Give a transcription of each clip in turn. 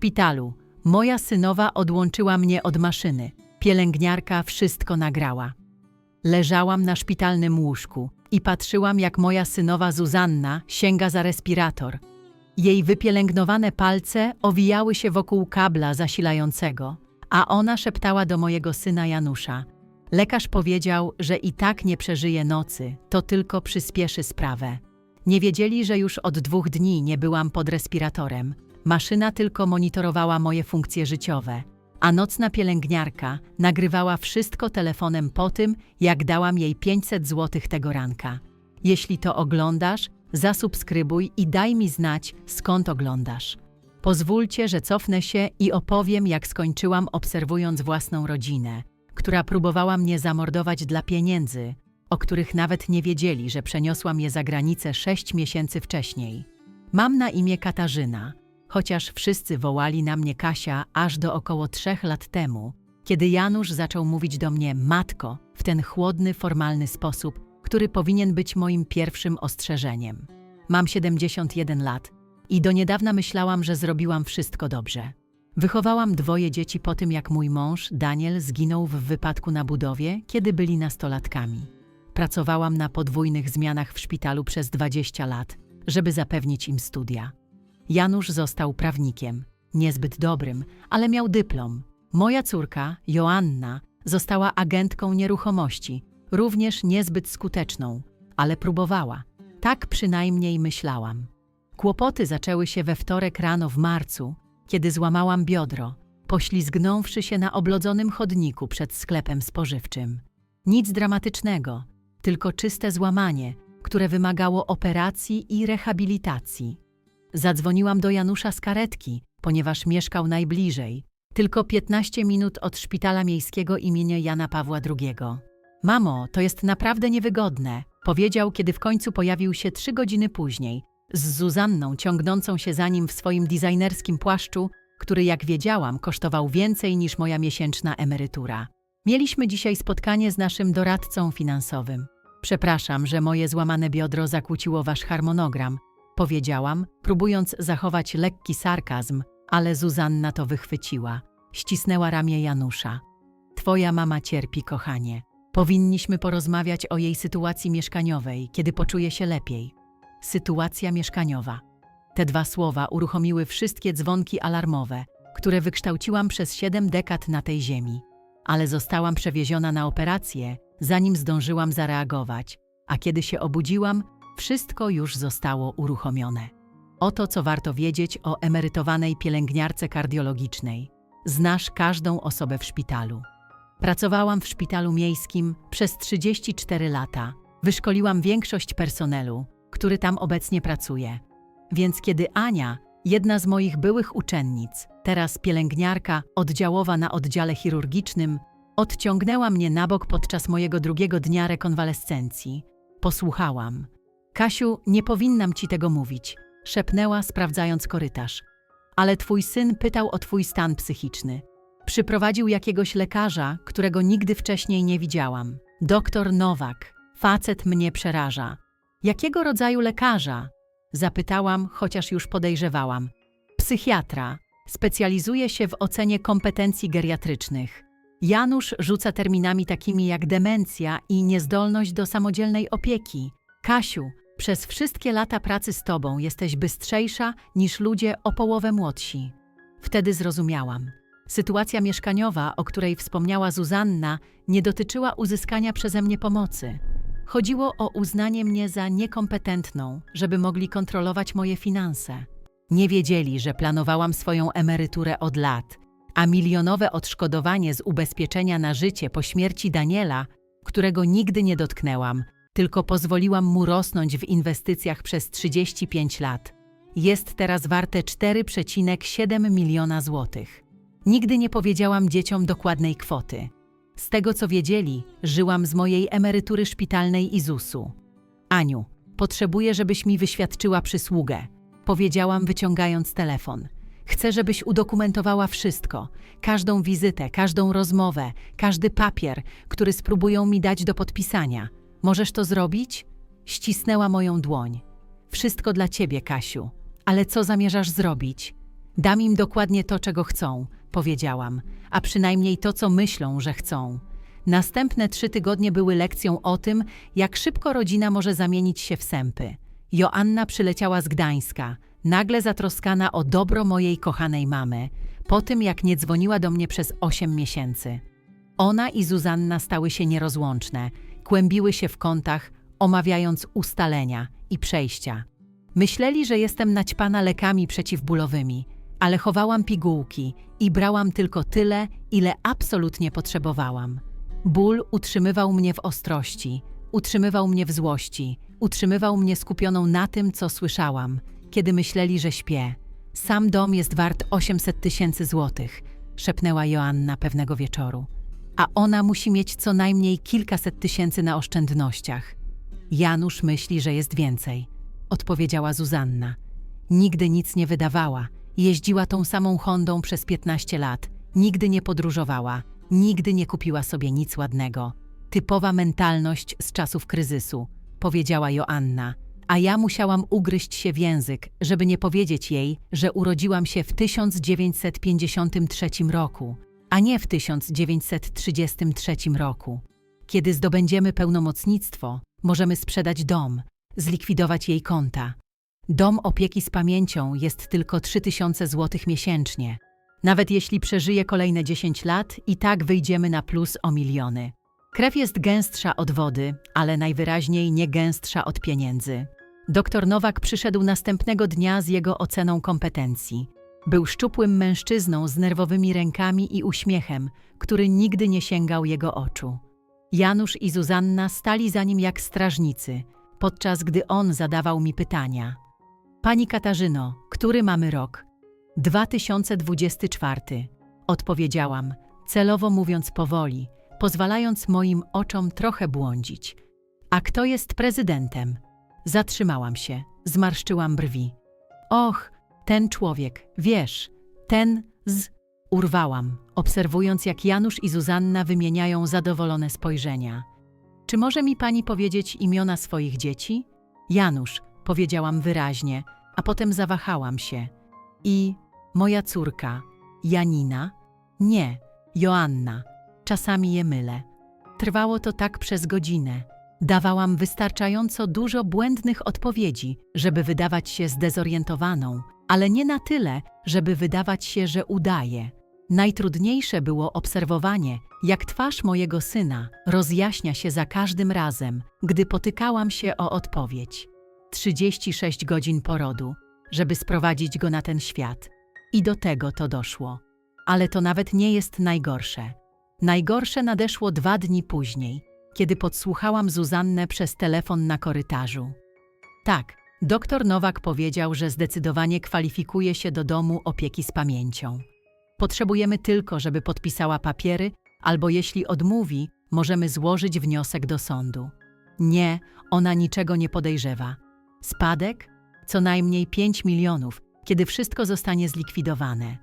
szpitalu. Moja synowa odłączyła mnie od maszyny. Pielęgniarka wszystko nagrała. Leżałam na szpitalnym łóżku i patrzyłam, jak moja synowa Zuzanna sięga za respirator. Jej wypielęgnowane palce owijały się wokół kabla zasilającego, a ona szeptała do mojego syna Janusza. Lekarz powiedział, że i tak nie przeżyje nocy, to tylko przyspieszy sprawę. Nie wiedzieli, że już od dwóch dni nie byłam pod respiratorem. Maszyna tylko monitorowała moje funkcje życiowe, a nocna pielęgniarka nagrywała wszystko telefonem po tym, jak dałam jej 500 zł tego ranka. Jeśli to oglądasz, zasubskrybuj i daj mi znać, skąd oglądasz. Pozwólcie, że cofnę się i opowiem, jak skończyłam obserwując własną rodzinę, która próbowała mnie zamordować dla pieniędzy, o których nawet nie wiedzieli, że przeniosłam je za granicę sześć miesięcy wcześniej. Mam na imię Katarzyna, chociaż wszyscy wołali na mnie Kasia aż do około trzech lat temu, kiedy Janusz zaczął mówić do mnie matko w ten chłodny, formalny sposób, który powinien być moim pierwszym ostrzeżeniem. Mam 71 lat i do niedawna myślałam, że zrobiłam wszystko dobrze. Wychowałam dwoje dzieci po tym, jak mój mąż, Daniel, zginął w wypadku na budowie, kiedy byli nastolatkami. Pracowałam na podwójnych zmianach w szpitalu przez 20 lat, żeby zapewnić im studia. Janusz został prawnikiem, niezbyt dobrym, ale miał dyplom. Moja córka, Joanna, została agentką nieruchomości, również niezbyt skuteczną, ale próbowała. Tak przynajmniej myślałam. Kłopoty zaczęły się we wtorek rano w marcu, kiedy złamałam biodro, poślizgnąwszy się na oblodzonym chodniku przed sklepem spożywczym. Nic dramatycznego, tylko czyste złamanie, które wymagało operacji i rehabilitacji. Zadzwoniłam do Janusza z karetki, ponieważ mieszkał najbliżej, tylko 15 minut od szpitala miejskiego imienia Jana Pawła II. Mamo, to jest naprawdę niewygodne, powiedział, kiedy w końcu pojawił się trzy godziny później, z Zuzanną ciągnącą się za nim w swoim designerskim płaszczu, który, jak wiedziałam, kosztował więcej niż moja miesięczna emerytura. Mieliśmy dzisiaj spotkanie z naszym doradcą finansowym. Przepraszam, że moje złamane biodro zakłóciło wasz harmonogram, powiedziałam, próbując zachować lekki sarkazm, ale Zuzanna to wychwyciła. Ścisnęła ramię Janusza. Twoja mama cierpi, kochanie. Powinniśmy porozmawiać o jej sytuacji mieszkaniowej, kiedy poczuje się lepiej. Sytuacja mieszkaniowa. Te dwa słowa uruchomiły wszystkie dzwonki alarmowe, które wykształciłam przez siedem dekad na tej ziemi. Ale zostałam przewieziona na operację, zanim zdążyłam zareagować, a kiedy się obudziłam, wszystko już zostało uruchomione. Oto co warto wiedzieć o emerytowanej pielęgniarce kardiologicznej. Znasz każdą osobę w szpitalu. Pracowałam w szpitalu miejskim przez 34 lata. Wyszkoliłam większość personelu, który tam obecnie pracuje. Więc kiedy Ania, jedna z moich byłych uczennic, teraz pielęgniarka oddziałowa na oddziale chirurgicznym, odciągnęła mnie na bok podczas mojego drugiego dnia rekonwalescencji, posłuchałam. Kasiu, nie powinnam ci tego mówić, szepnęła, sprawdzając korytarz. Ale twój syn pytał o twój stan psychiczny. Przyprowadził jakiegoś lekarza, którego nigdy wcześniej nie widziałam. Doktor Nowak. Facet mnie przeraża. Jakiego rodzaju lekarza? Zapytałam, chociaż już podejrzewałam. Psychiatra. Specjalizuje się w ocenie kompetencji geriatrycznych. Janusz rzuca terminami takimi jak demencja i niezdolność do samodzielnej opieki. Kasiu, przez wszystkie lata pracy z tobą jesteś bystrzejsza niż ludzie o połowę młodsi. Wtedy zrozumiałam. Sytuacja mieszkaniowa, o której wspomniała Zuzanna, nie dotyczyła uzyskania przeze mnie pomocy. Chodziło o uznanie mnie za niekompetentną, żeby mogli kontrolować moje finanse. Nie wiedzieli, że planowałam swoją emeryturę od lat, a milionowe odszkodowanie z ubezpieczenia na życie po śmierci Daniela, którego nigdy nie dotknęłam, tylko pozwoliłam mu rosnąć w inwestycjach przez 35 lat, jest teraz warte 4,7 miliona złotych. Nigdy nie powiedziałam dzieciom dokładnej kwoty. Z tego co wiedzieli, żyłam z mojej emerytury szpitalnej i ZUS-u. Aniu, potrzebuję, żebyś mi wyświadczyła przysługę, powiedziałam wyciągając telefon. Chcę, żebyś udokumentowała wszystko, każdą wizytę, każdą rozmowę, każdy papier, który spróbują mi dać do podpisania. Możesz to zrobić? Ścisnęła moją dłoń. Wszystko dla ciebie, Kasiu. Ale co zamierzasz zrobić? Dam im dokładnie to, czego chcą, powiedziałam, a przynajmniej to, co myślą, że chcą. Następne trzy tygodnie były lekcją o tym, jak szybko rodzina może zamienić się w sępy. Joanna przyleciała z Gdańska, nagle zatroskana o dobro mojej kochanej mamy, po tym jak nie dzwoniła do mnie przez osiem miesięcy. Ona i Zuzanna stały się nierozłączne, kłębiły się w kątach, omawiając ustalenia i przejścia. Myśleli, że jestem naćpana lekami przeciwbólowymi, ale chowałam pigułki i brałam tylko tyle, ile absolutnie potrzebowałam. Ból utrzymywał mnie w ostrości, utrzymywał mnie w złości, utrzymywał mnie skupioną na tym, co słyszałam, kiedy myśleli, że śpię. Sam dom jest wart 800 tysięcy złotych, szepnęła Joanna pewnego wieczoru. A ona musi mieć co najmniej kilkaset tysięcy na oszczędnościach. Janusz myśli, że jest więcej, odpowiedziała Zuzanna. Nigdy nic nie wydawała, jeździła tą samą Hondą przez 15 lat, nigdy nie podróżowała, nigdy nie kupiła sobie nic ładnego. Typowa mentalność z czasów kryzysu, powiedziała Joanna, a ja musiałam ugryźć się w język, żeby nie powiedzieć jej, że urodziłam się w 1953 roku, a nie w 1933 roku. Kiedy zdobędziemy pełnomocnictwo, możemy sprzedać dom, zlikwidować jej konta. Dom opieki z pamięcią jest tylko 3000 zł miesięcznie. Nawet jeśli przeżyje kolejne 10 lat, i tak wyjdziemy na plus o miliony. Krew jest gęstsza od wody, ale najwyraźniej nie gęstsza od pieniędzy. Doktor Nowak przyszedł następnego dnia z jego oceną kompetencji. Był szczupłym mężczyzną z nerwowymi rękami i uśmiechem, który nigdy nie sięgał jego oczu. Janusz i Zuzanna stali za nim jak strażnicy, podczas gdy on zadawał mi pytania. Pani Katarzyno, który mamy rok? 2024. Odpowiedziałam, celowo mówiąc powoli, pozwalając moim oczom trochę błądzić. A kto jest prezydentem? Zatrzymałam się, zmarszczyłam brwi. Och, ten człowiek, wiesz, ten z. Urwałam, obserwując jak Janusz i Zuzanna wymieniają zadowolone spojrzenia. Czy może mi pani powiedzieć imiona swoich dzieci? Janusz, powiedziałam wyraźnie, a potem zawahałam się. I moja córka, Janina? Nie, Joanna. Czasami je mylę. Trwało to tak przez godzinę. Dawałam wystarczająco dużo błędnych odpowiedzi, żeby wydawać się zdezorientowaną, ale nie na tyle, żeby wydawać się, że udaję. Najtrudniejsze było obserwowanie, jak twarz mojego syna rozjaśnia się za każdym razem, gdy potykałam się o odpowiedź. 36 godzin porodu, żeby sprowadzić go na ten świat. I do tego to doszło. Ale to nawet nie jest najgorsze. Najgorsze nadeszło dwa dni później, kiedy podsłuchałam Zuzannę przez telefon na korytarzu. Tak, doktor Nowak powiedział, że zdecydowanie kwalifikuje się do domu opieki z pamięcią. Potrzebujemy tylko, żeby podpisała papiery, albo jeśli odmówi, możemy złożyć wniosek do sądu. Nie, ona niczego nie podejrzewa. Spadek? Co najmniej 5 milionów, kiedy wszystko zostanie zlikwidowane.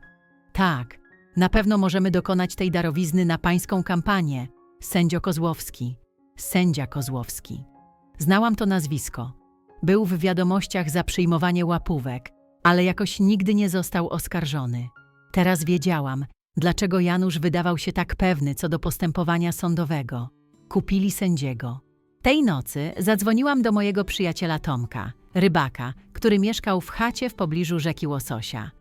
Tak, na pewno możemy dokonać tej darowizny na pańską kampanię. Sędzio Kozłowski. Sędzia Kozłowski. Znałam to nazwisko. Był w wiadomościach za przyjmowanie łapówek, ale jakoś nigdy nie został oskarżony. Teraz wiedziałam, dlaczego Janusz wydawał się tak pewny co do postępowania sądowego. Kupili sędziego. Tej nocy zadzwoniłam do mojego przyjaciela Tomka, rybaka, który mieszkał w chacie w pobliżu rzeki Łososia.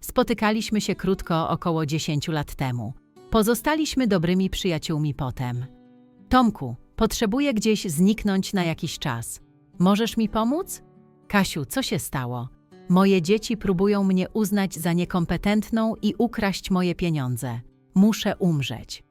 Spotykaliśmy się krótko około 10 lat temu. Pozostaliśmy dobrymi przyjaciółmi potem. Tomku, potrzebuję gdzieś zniknąć na jakiś czas. Możesz mi pomóc? Kasiu, co się stało? Moje dzieci próbują mnie uznać za niekompetentną i ukraść moje pieniądze. Muszę umrzeć.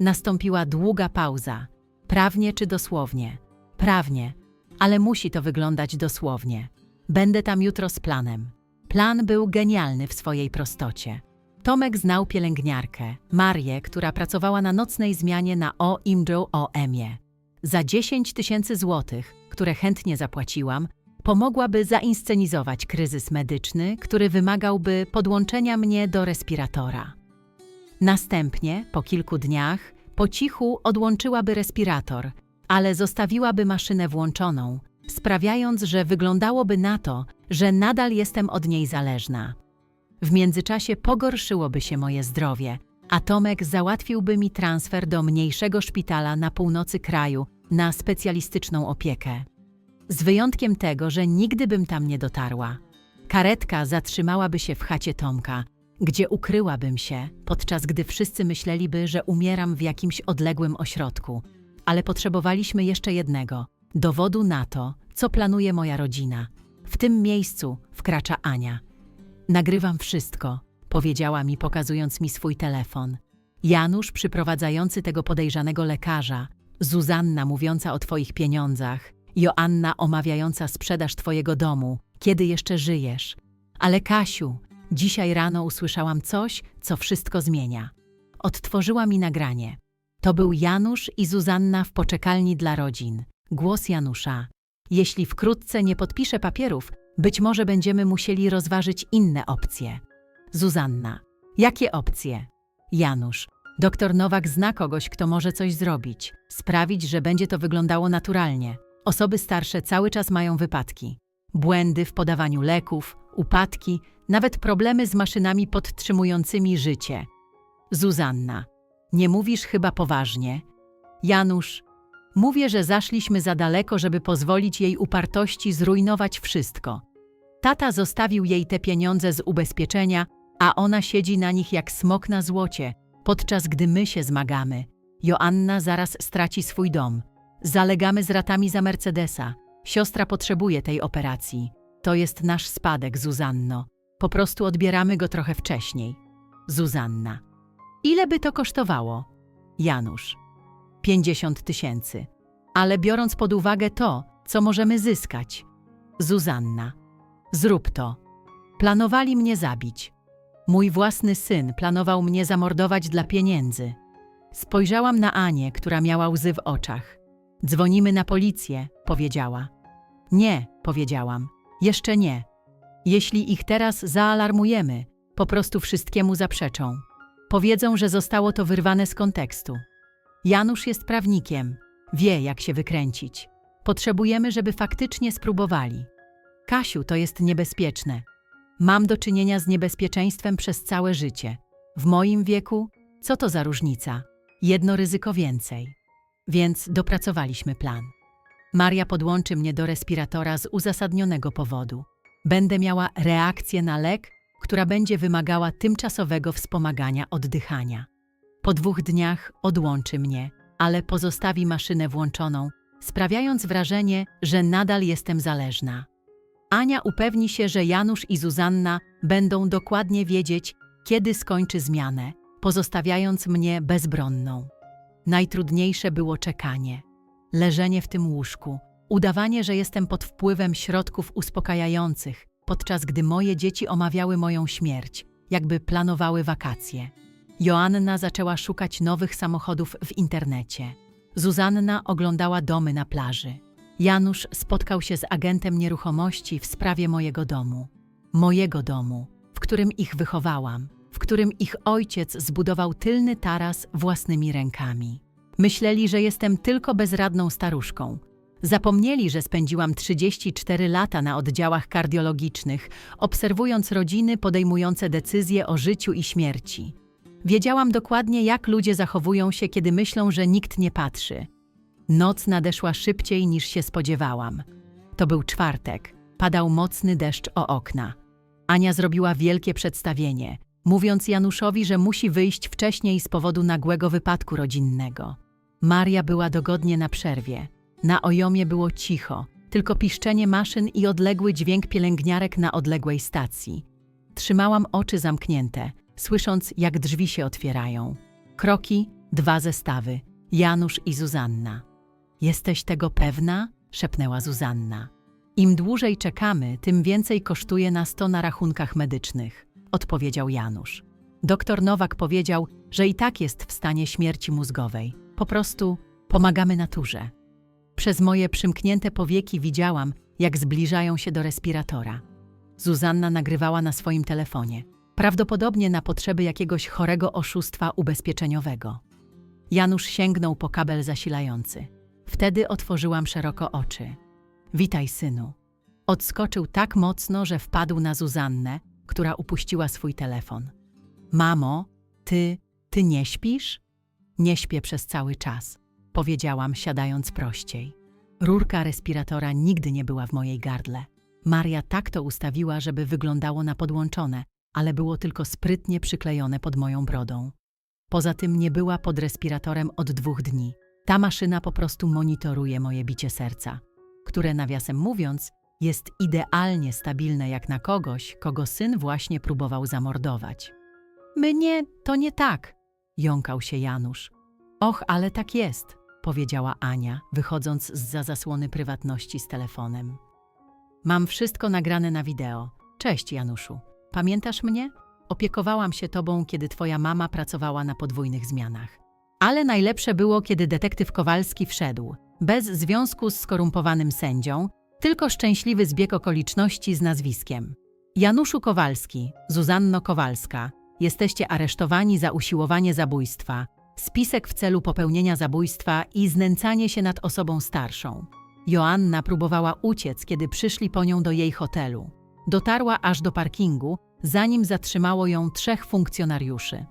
Nastąpiła długa pauza. Prawnie czy dosłownie? Prawnie, ale musi to wyglądać dosłownie. Będę tam jutro z planem. Plan był genialny w swojej prostocie. Tomek znał pielęgniarkę, Marię, która pracowała na nocnej zmianie na O Imdru OM-ie. Za 10 tysięcy złotych, które chętnie zapłaciłam, pomogłaby zainscenizować kryzys medyczny, który wymagałby podłączenia mnie do respiratora. Następnie, po kilku dniach, po cichu odłączyłaby respirator, ale zostawiłaby maszynę włączoną, sprawiając, że wyglądałoby na to, że nadal jestem od niej zależna. W międzyczasie pogorszyłoby się moje zdrowie, a Tomek załatwiłby mi transfer do mniejszego szpitala na północy kraju na specjalistyczną opiekę. Z wyjątkiem tego, że nigdy bym tam nie dotarła. Karetka zatrzymałaby się w chacie Tomka, gdzie ukryłabym się, podczas gdy wszyscy myśleliby, że umieram w jakimś odległym ośrodku. Ale potrzebowaliśmy jeszcze jednego dowodu na to, co planuje moja rodzina. W tym miejscu wkracza Ania. Nagrywam wszystko, powiedziała mi, pokazując mi swój telefon. Janusz przyprowadzający tego podejrzanego lekarza, Zuzanna mówiąca o twoich pieniądzach, Joanna omawiająca sprzedaż twojego domu, kiedy jeszcze żyjesz. Ale Kasiu, dzisiaj rano usłyszałam coś, co wszystko zmienia. Odtworzyła mi nagranie. To był Janusz i Zuzanna w poczekalni dla rodzin. Głos Janusza. Jeśli wkrótce nie podpiszę papierów, być może będziemy musieli rozważyć inne opcje. Zuzanna. Jakie opcje? Janusz. Doktor Nowak zna kogoś, kto może coś zrobić, sprawić, że będzie to wyglądało naturalnie. Osoby starsze cały czas mają wypadki. Błędy w podawaniu leków, upadki, nawet problemy z maszynami podtrzymującymi życie. Zuzanna. Nie mówisz chyba poważnie. Janusz. Mówię, że zaszliśmy za daleko, żeby pozwolić jej upartości zrujnować wszystko. Tata zostawił jej te pieniądze z ubezpieczenia, a ona siedzi na nich jak smok na złocie, podczas gdy my się zmagamy. Joanna zaraz straci swój dom. Zalegamy z ratami za Mercedesa. Siostra potrzebuje tej operacji. To jest nasz spadek, Zuzanno. Po prostu odbieramy go trochę wcześniej. Zuzanna. Ile by to kosztowało? Janusz. 50 tysięcy. Ale biorąc pod uwagę to, co możemy zyskać. Zuzanna. Zrób to. Planowali mnie zabić. Mój własny syn planował mnie zamordować dla pieniędzy. Spojrzałam na Anię, która miała łzy w oczach. Dzwonimy na policję, powiedziała. Nie, powiedziałam. Jeszcze nie. Jeśli ich teraz zaalarmujemy, po prostu wszystkiemu zaprzeczą. Powiedzą, że zostało to wyrwane z kontekstu. Janusz jest prawnikiem, wie jak się wykręcić. Potrzebujemy, żeby faktycznie spróbowali. Kasiu, to jest niebezpieczne. Mam do czynienia z niebezpieczeństwem przez całe życie. W moim wieku, co to za różnica? Jedno ryzyko więcej. Więc dopracowaliśmy plan. Maria podłączy mnie do respiratora z uzasadnionego powodu. Będę miała reakcję na lek, która będzie wymagała tymczasowego wspomagania oddychania. Po dwóch dniach odłączy mnie, ale pozostawi maszynę włączoną, sprawiając wrażenie, że nadal jestem zależna. Ania upewni się, że Janusz i Zuzanna będą dokładnie wiedzieć, kiedy skończy zmianę, pozostawiając mnie bezbronną. Najtrudniejsze było czekanie. Leżenie w tym łóżku, udawanie, że jestem pod wpływem środków uspokajających, podczas gdy moje dzieci omawiały moją śmierć, jakby planowały wakacje. Joanna zaczęła szukać nowych samochodów w internecie. Zuzanna oglądała domy na plaży. Janusz spotkał się z agentem nieruchomości w sprawie mojego domu. Mojego domu, w którym ich wychowałam, w którym ich ojciec zbudował tylny taras własnymi rękami. Myśleli, że jestem tylko bezradną staruszką. Zapomnieli, że spędziłam 34 lata na oddziałach kardiologicznych, obserwując rodziny podejmujące decyzje o życiu i śmierci. Wiedziałam dokładnie, jak ludzie zachowują się, kiedy myślą, że nikt nie patrzy. Noc nadeszła szybciej niż się spodziewałam. To był czwartek. Padał mocny deszcz o okna. Ania zrobiła wielkie przedstawienie, mówiąc Januszowi, że musi wyjść wcześniej z powodu nagłego wypadku rodzinnego. Maria była dogodnie na przerwie. Na ojomie było cicho, tylko piszczenie maszyn i odległy dźwięk pielęgniarek na odległej stacji. Trzymałam oczy zamknięte, słysząc, jak drzwi się otwierają. Kroki, dwa zestawy, Janusz i Zuzanna. Jesteś tego pewna? szepnęła Zuzanna. Im dłużej czekamy, tym więcej kosztuje nas to na rachunkach medycznych, odpowiedział Janusz. Doktor Nowak powiedział, że i tak jest w stanie śmierci mózgowej. Po prostu pomagamy naturze. Przez moje przymknięte powieki widziałam, jak zbliżają się do respiratora. Zuzanna nagrywała na swoim telefonie, prawdopodobnie na potrzeby jakiegoś chorego oszustwa ubezpieczeniowego. Janusz sięgnął po kabel zasilający. Wtedy otworzyłam szeroko oczy. Witaj, synu. Odskoczył tak mocno, że wpadł na Zuzannę, która upuściła swój telefon. Mamo, ty, ty nie śpisz? Nie śpię przez cały czas, powiedziałam, siadając prościej. Rurka respiratora nigdy nie była w mojej gardle. Maria tak to ustawiła, żeby wyglądało na podłączone, ale było tylko sprytnie przyklejone pod moją brodą. Poza tym nie była pod respiratorem od dwóch dni. Ta maszyna po prostu monitoruje moje bicie serca, które nawiasem mówiąc jest idealnie stabilne jak na kogoś, kogo syn właśnie próbował zamordować. Mnie to nie tak, jąkał się Janusz. Och, ale tak jest, powiedziała Ania, wychodząc z za zasłony prywatności z telefonem. Mam wszystko nagrane na wideo. Cześć, Januszu. Pamiętasz mnie? Opiekowałam się tobą, kiedy twoja mama pracowała na podwójnych zmianach. Ale najlepsze było, kiedy detektyw Kowalski wszedł, bez związku z skorumpowanym sędzią, tylko szczęśliwy zbieg okoliczności z nazwiskiem. Januszu Kowalski, Zuzanno Kowalska, jesteście aresztowani za usiłowanie zabójstwa, spisek w celu popełnienia zabójstwa i znęcanie się nad osobą starszą. Joanna próbowała uciec, kiedy przyszli po nią do jej hotelu. Dotarła aż do parkingu, zanim zatrzymało ją trzech funkcjonariuszy.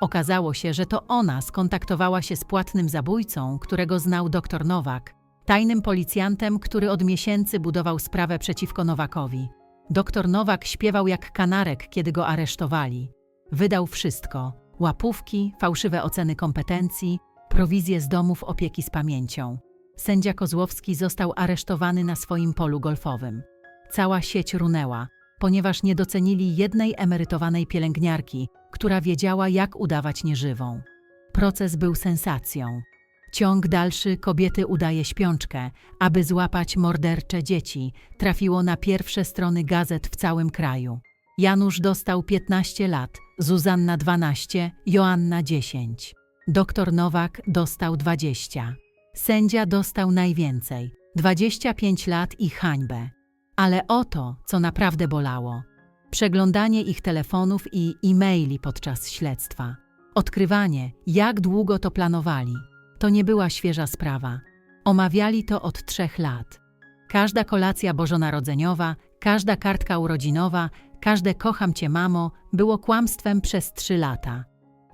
Okazało się, że to ona skontaktowała się z płatnym zabójcą, którego znał dr Nowak, tajnym policjantem, który od miesięcy budował sprawę przeciwko Nowakowi. Doktor Nowak śpiewał jak kanarek, kiedy go aresztowali. Wydał wszystko: łapówki, fałszywe oceny kompetencji, prowizje z domów opieki z pamięcią. Sędzia Kozłowski został aresztowany na swoim polu golfowym. Cała sieć runęła, ponieważ nie docenili jednej emerytowanej pielęgniarki, która wiedziała, jak udawać nieżywą. Proces był sensacją. Ciąg dalszy kobiety udaje śpiączkę, aby złapać mordercze dzieci, trafiło na pierwsze strony gazet w całym kraju. Janusz dostał 15 lat, Zuzanna 12, Joanna 10. Doktor Nowak dostał 20. Sędzia dostał najwięcej 25 lat i hańbę. Ale oto, co naprawdę bolało. Przeglądanie ich telefonów i e-maili podczas śledztwa. Odkrywanie, jak długo to planowali. To nie była świeża sprawa. Omawiali to od trzech lat. Każda kolacja bożonarodzeniowa, każda kartka urodzinowa, każde kocham cię mamo było kłamstwem przez trzy lata.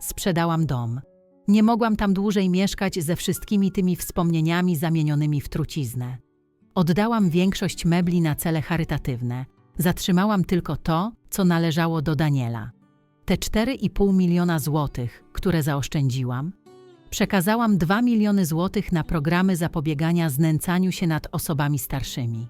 Sprzedałam dom. Nie mogłam tam dłużej mieszkać ze wszystkimi tymi wspomnieniami zamienionymi w truciznę. Oddałam większość mebli na cele charytatywne. Zatrzymałam tylko to, co należało do Daniela. Te 4,5 miliona złotych, które zaoszczędziłam, przekazałam 2 miliony złotych na programy zapobiegania znęcaniu się nad osobami starszymi.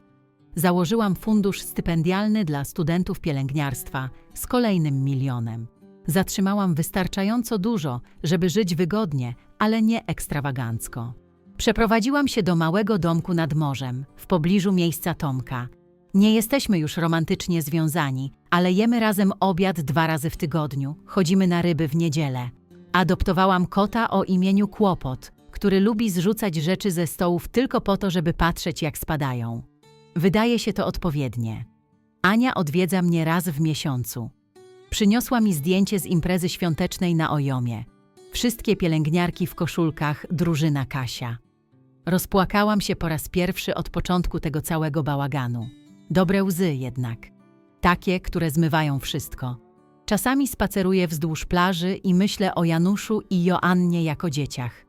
Założyłam fundusz stypendialny dla studentów pielęgniarstwa z kolejnym milionem. Zatrzymałam wystarczająco dużo, żeby żyć wygodnie, ale nie ekstrawagancko. Przeprowadziłam się do małego domku nad morzem, w pobliżu miejsca Tomka. Nie jesteśmy już romantycznie związani, ale jemy razem obiad dwa razy w tygodniu, chodzimy na ryby w niedzielę. Adoptowałam kota o imieniu Kłopot, który lubi zrzucać rzeczy ze stołów tylko po to, żeby patrzeć, jak spadają. Wydaje się to odpowiednie. Ania odwiedza mnie raz w miesiącu. Przyniosła mi zdjęcie z imprezy świątecznej na Ojomie. Wszystkie pielęgniarki w koszulkach, drużyna Kasia. Rozpłakałam się po raz pierwszy od początku tego całego bałaganu. Dobre łzy jednak. Takie, które zmywają wszystko. Czasami spaceruję wzdłuż plaży i myślę o Januszu i Joannie jako dzieciach.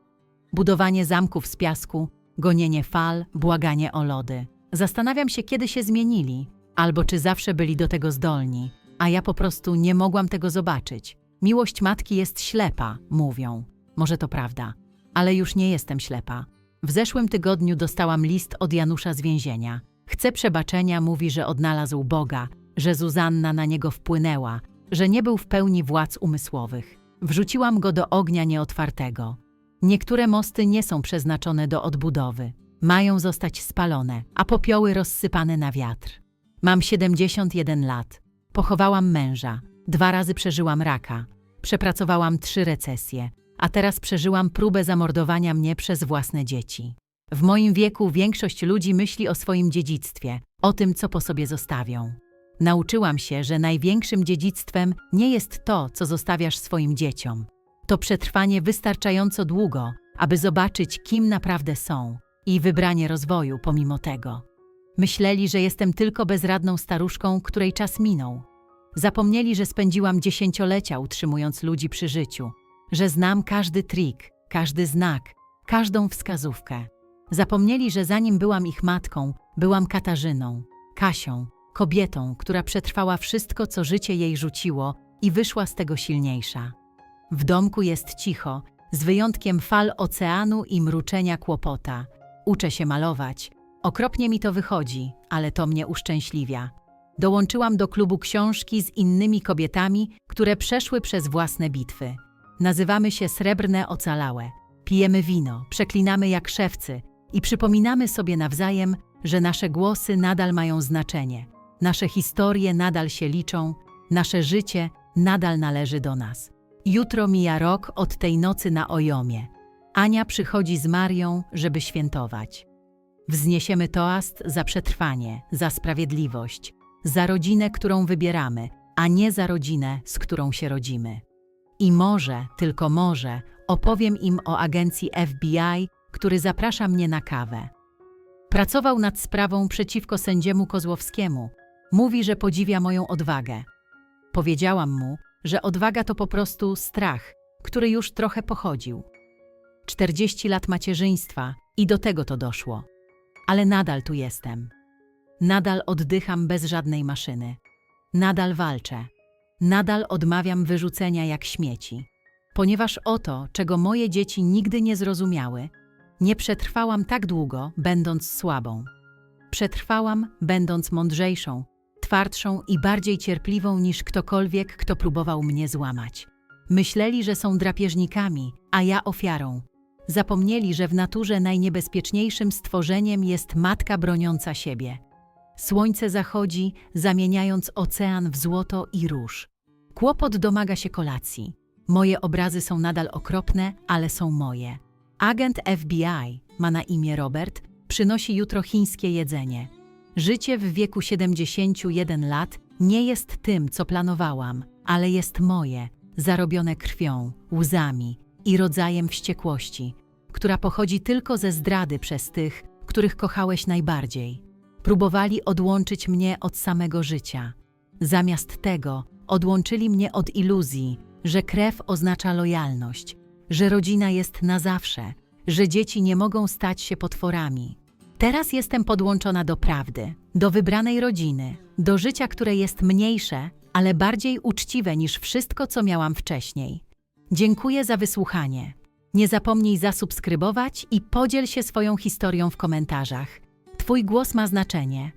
Budowanie zamków z piasku, gonienie fal, błaganie o lody. Zastanawiam się, kiedy się zmienili, albo czy zawsze byli do tego zdolni, a ja po prostu nie mogłam tego zobaczyć. Miłość matki jest ślepa, mówią. Może to prawda, ale już nie jestem ślepa. W zeszłym tygodniu dostałam list od Janusza z więzienia. Chce przebaczenia, mówi, że odnalazł Boga, że Zuzanna na niego wpłynęła, że nie był w pełni władz umysłowych. Wrzuciłam go do ognia nieotwartego. Niektóre mosty nie są przeznaczone do odbudowy. Mają zostać spalone, a popioły rozsypane na wiatr. Mam 71 lat. Pochowałam męża. Dwa razy przeżyłam raka. Przepracowałam trzy recesje, a teraz przeżyłam próbę zamordowania mnie przez własne dzieci. W moim wieku większość ludzi myśli o swoim dziedzictwie, o tym, co po sobie zostawią. Nauczyłam się, że największym dziedzictwem nie jest to, co zostawiasz swoim dzieciom. To przetrwanie wystarczająco długo, aby zobaczyć, kim naprawdę są i wybranie rozwoju pomimo tego. Myśleli, że jestem tylko bezradną staruszką, której czas minął. Zapomnieli, że spędziłam dziesięciolecia utrzymując ludzi przy życiu, że znam każdy trik, każdy znak, każdą wskazówkę. Zapomnieli, że zanim byłam ich matką, byłam Katarzyną, Kasią, kobietą, która przetrwała wszystko, co życie jej rzuciło i wyszła z tego silniejsza. W domku jest cicho, z wyjątkiem fal oceanu i mruczenia kłopota. Uczę się malować. Okropnie mi to wychodzi, ale to mnie uszczęśliwia. Dołączyłam do klubu książki z innymi kobietami, które przeszły przez własne bitwy. Nazywamy się Srebrne Ocalałe. Pijemy wino, przeklinamy jak szewcy i przypominamy sobie nawzajem, że nasze głosy nadal mają znaczenie, nasze historie nadal się liczą, nasze życie nadal należy do nas. Jutro mija rok od tej nocy na Ojomie. Ania przychodzi z Marią, żeby świętować. Wzniesiemy toast za przetrwanie, za sprawiedliwość, za rodzinę, którą wybieramy, a nie za rodzinę, z którą się rodzimy. I może, tylko może, opowiem im o agencji FBI, który zaprasza mnie na kawę. Pracował nad sprawą przeciwko sędziemu Kozłowskiemu. Mówi, że podziwia moją odwagę. Powiedziałam mu, że odwaga to po prostu strach, który już trochę pochodził. 40 lat macierzyństwa i do tego to doszło. Ale nadal tu jestem. Nadal oddycham bez żadnej maszyny. Nadal walczę. Nadal odmawiam wyrzucenia jak śmieci. Ponieważ oto, czego moje dzieci nigdy nie zrozumiały, nie przetrwałam tak długo, będąc słabą. Przetrwałam, będąc mądrzejszą, twardszą i bardziej cierpliwą niż ktokolwiek, kto próbował mnie złamać. Myśleli, że są drapieżnikami, a ja ofiarą. Zapomnieli, że w naturze najniebezpieczniejszym stworzeniem jest matka broniąca siebie. Słońce zachodzi, zamieniając ocean w złoto i róż. Kłopot domaga się kolacji. Moje obrazy są nadal okropne, ale są moje. Agent FBI, ma na imię Robert, przynosi jutro chińskie jedzenie. Życie w wieku 71 lat nie jest tym, co planowałam, ale jest moje, zarobione krwią, łzami i rodzajem wściekłości, która pochodzi tylko ze zdrady przez tych, których kochałeś najbardziej. Próbowali odłączyć mnie od samego życia. Zamiast tego odłączyli mnie od iluzji, że krew oznacza lojalność, że rodzina jest na zawsze, że dzieci nie mogą stać się potworami. Teraz jestem podłączona do prawdy, do wybranej rodziny, do życia, które jest mniejsze, ale bardziej uczciwe niż wszystko, co miałam wcześniej. Dziękuję za wysłuchanie. Nie zapomnij zasubskrybować i podziel się swoją historią w komentarzach. Twój głos ma znaczenie.